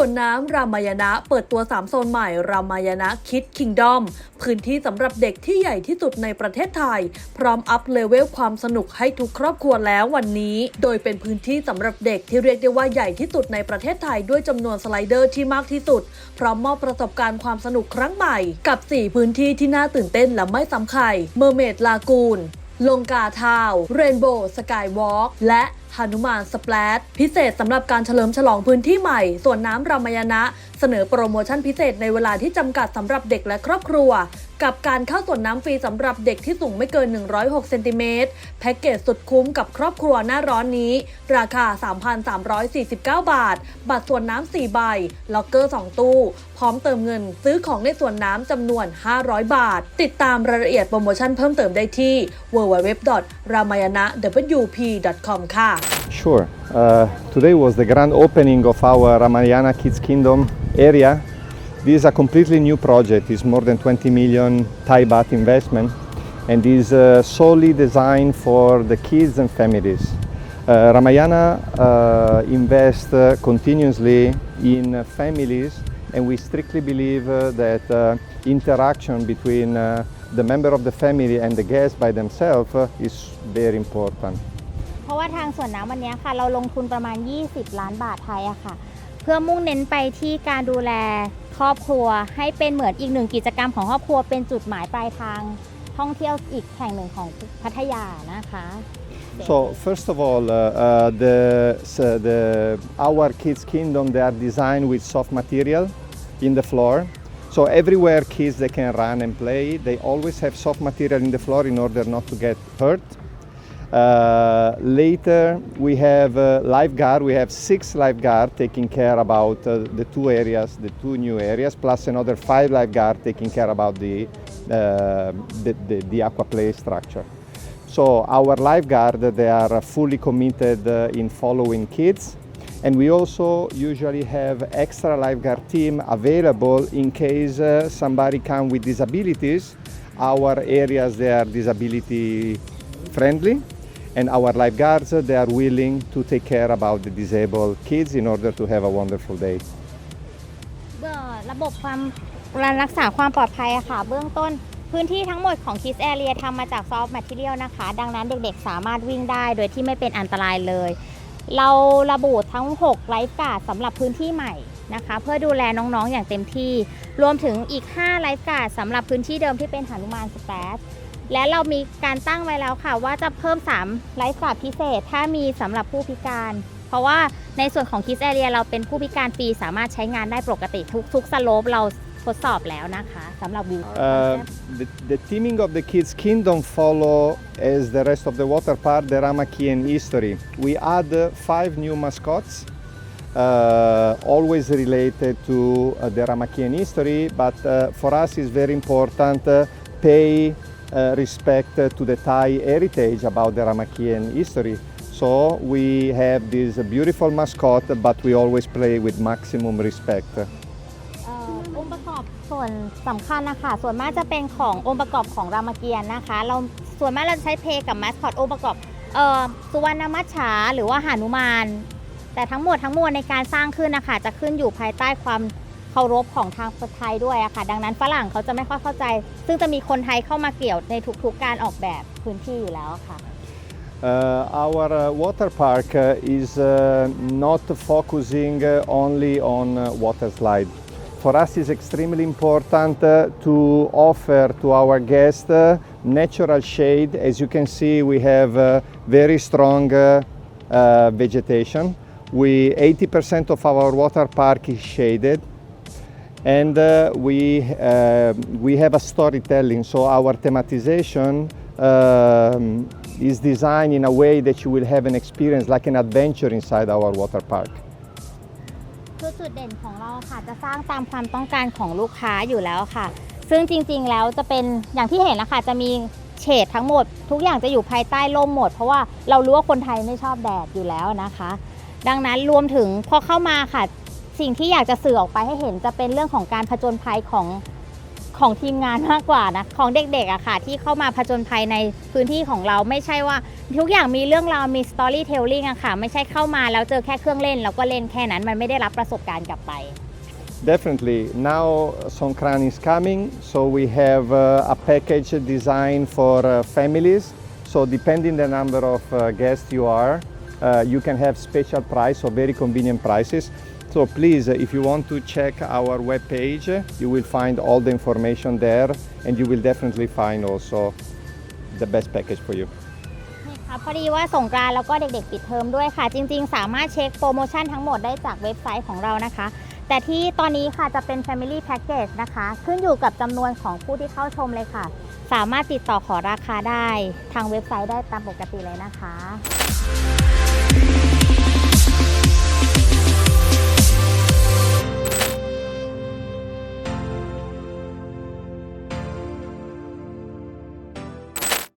ส่วนน้ำรามายณะเปิดตัว 3 โซนใหม่ รามายณะคิดคิงดอมพื้นที่สำหรับเด็กที่ใหญ่ที่สุดในประเทศไทย พร้อมอัพเลเวลความสนุกให้ทุกครอบครัวแล้ววันนี้ โดยเป็นพื้นที่สำหรับเด็กที่เรียกได้ว่าใหญ่ที่สุดในประเทศไทยด้วยจำนวนสไลเดอร์ที่มากที่สุด พร้อมมอบประสบการณ์ความสนุกครั้งใหม่ กับ 4 พื้นที่ที่น่าตื่นเต้นและไม่ซ้ำใครเมอร์เมดลากูนลงกาทาว เรนโบว์สกายวอล์กและ ฮานุมานสแปลตพิเศษสำหรับการเฉลิมฉลองพื้นที่ใหม่ ส่วนน้ำรามายณะ เสนอโปรโมชั่นพิเศษในเวลาที่จำกัดสำหรับเด็กและครอบครัว กับการเข้าสวนน้ำฟรีสำหรับเด็กที่สูงไม่เกิน 106เซนติเมตรแพ็กเกจสุดคุ้มกับครอบครัวหน้าร้อนนี้ ราคา 3,349 บาท บัตรส่วนน้ำ4ใบ ล็อกเกอร์ 2 ตู้ พร้อมเติมเงิน ซื้อของในส่วนน้ำจำนวน 500 บาท ติดตามรายละเอียดโปรโมชั่นเพิ่มเติมได้ที่ www.ramayana.wp.com ค่ะ Sure. Uh, today was the grand opening of our Ramayana Kids Kingdom area. This is a completely new project. It's more than 20 million Thai baht investment and is uh, solely designed for the kids and families. Uh, Ramayana uh, invests uh, continuously in uh, families and we strictly believe uh, that uh, interaction between uh, the member of the family and the guest by themselves uh, is very important. เพราะว่าทางสวนน้ำวันนี้ค่ะ เราลงทุนประมาณ 20 ล้านบาทไทยอะค่ะ เพื่อมุ่งเน้นไปที่การดูแลครอบครัว ให้เป็นเหมือนอีกหนึ่งกิจกรรมของครอบครัวเป็นจุดหมายปลายทางท่องเที่ยวอีกแห่งหนึ่งของพัทยานะคะ So first of all, uh, uh, the, s- uh, the our kids' kingdom they are designed with soft material in the floor. So everywhere kids they can run and play, they always have soft material in the floor in order not to get hurt. Uh, later we have uh, lifeguard. We have six lifeguard taking care about uh, the two areas, the two new areas, plus another five lifeguard taking care about the uh, the, the, the aqua play structure. So our lifeguard they are fully committed uh, in following kids, and we also usually have extra lifeguard team available in case uh, somebody come with disabilities. Our areas they are disability friendly, and our lifeguards they are willing to take care about the disabled kids in order to have a wonderful day. เอ่อระบบความการรักษาความปลอดภัยอะค่ะ เบื้องต้นพื้นที่ทั้งหมดของ Kids Area ทำมาจากซอฟต์แมทเทียลนะคะ ดังนั้นเด็กๆสามารถวิ่งได้โดยที่ไม่เป็นอันตรายเลย เราระบุทั้ง 6 ไลฟ์การ์ดสำหรับพื้นที่ใหม่นะคะ เพื่อดูแลน้องๆอย่างเต็มที่ รวมถึงอีก 5 ไลฟ์การ์ดสำหรับพื้นที่เดิมที่เป็นหนุมานสเปซ และเรามีการตั้งไว้แล้วค่ะ ว่าจะเพิ่ม 3 ไลฟ์การ์พิเศษ ถ้ามีสำหรับผู้พิการ เพราะว่าในส่วนของ Kids Area เราเป็นผู้พิการฟรีสามารถใช้งานได้ปกติทุกทุกสโลปเราทดสอบแล้วนะคะสำหรับวิว Uh, the, the theming of the Kids Kingdom follow as the rest of the water park the Ramakien history. We add uh, five new mascots, uh, always related to uh, the Ramakien history, but uh, for us it's very important uh, pay respect uh, to the Thai heritage about the Ramakien history. So we have this beautiful mascot, but we always play with maximum respect. เอ่อองค์ประกอบส่วนสำคัญนะคะ ส่วนมากจะเป็นขององค์ประกอบของรามเกียรตินะคะ เราส่วนมากเราจะใช้เพลงกับมาสคอตองค์ประกอบเอ่อสุวรรณมัจฉาหรือว่าหานุมาน แต่ทั้งหมดทั้งมวลในการสร้างขึ้นนะคะจะขึ้นอยู่ภายใต้ความ เคารพของทางไทยด้วยอะค่ะ ดังนั้นฝรั่งเขาจะไม่ค่อยเข้าใจ ซึ่งจะมีคนไทยเข้ามาเกี่ยวในทุกๆการออกแบบพื้นที่อยู่แล้วค่ะ Uh, our uh, water park uh, is uh, not focusing uh, only on uh, water slide. For us, it's extremely important uh, to offer to our guests uh, natural shade. As you can see, we have uh, very strong uh, uh, vegetation. We 80% of our water park is shaded and uh, we uh, we have a storytelling so our thematization um, is designed in a way that you will have an experience like an adventure inside our water park คือจุดเด่นของเราค่ะจะสร้างตามความต้องการของลูกค้าอยู่แล้วค่ะ ซึ่งจริงๆแล้วจะเป็นอย่างที่เห็นนะคะจะมีเฉดทั้งหมด ทุกอย่างจะอยู่ภายใต้ร่มหมด เพราะว่าเรารู้ว่าคนไทยไม่ชอบแดดอยู่แล้วนะคะ ดังนั้นรวมถึงพอเข้ามาค่ะ สิ่งที่อยากจะสื่อออกไปให้เห็นจะเป็นเรื่องของการผจญภัยของของทีมงานมากกว่านะของเด็กๆอะค่ะ ที่เข้ามาผจญภัยในพื้นที่ของเราไม่ใช่ว่า ทุกอย่างมีเรื่องราวมีสตอรี่เทลลิ่งอะค่ะ ไม่ใช่เข้ามาแล้วเจอแค่เครื่องเล่นแล้วก็เล่นแค่นั้นมันไม่ได้รับประสบการณ์กลับไป Definitely. Now Songkran is coming, so we have uh, a package designed for uh, families. So depending the number of uh, guests you are, uh, you can have special price or very convenient prices. So please, if you want to check our webpage, you will find all the information there, and you will definitely find also the best package for you. นี่ค่ะพอดีว่าสงกรานต์แล้วก็เด็กๆปิดเทอมด้วยค่ะ จริงๆ สามารถเช็คโปรโมชั่นทั้งหมดได้จากเว็บไซต์ของเรานะคะ แต่ที่ตอนนี้ค่ะจะเป็น Family Package นะคะ ขึ้นอยู่กับจำนวนของผู้ที่เข้าชมเลยค่ะ สามารถติดต่อขอราคาได้ทางเว็บไซต์ได้ตามปกติเลยนะคะ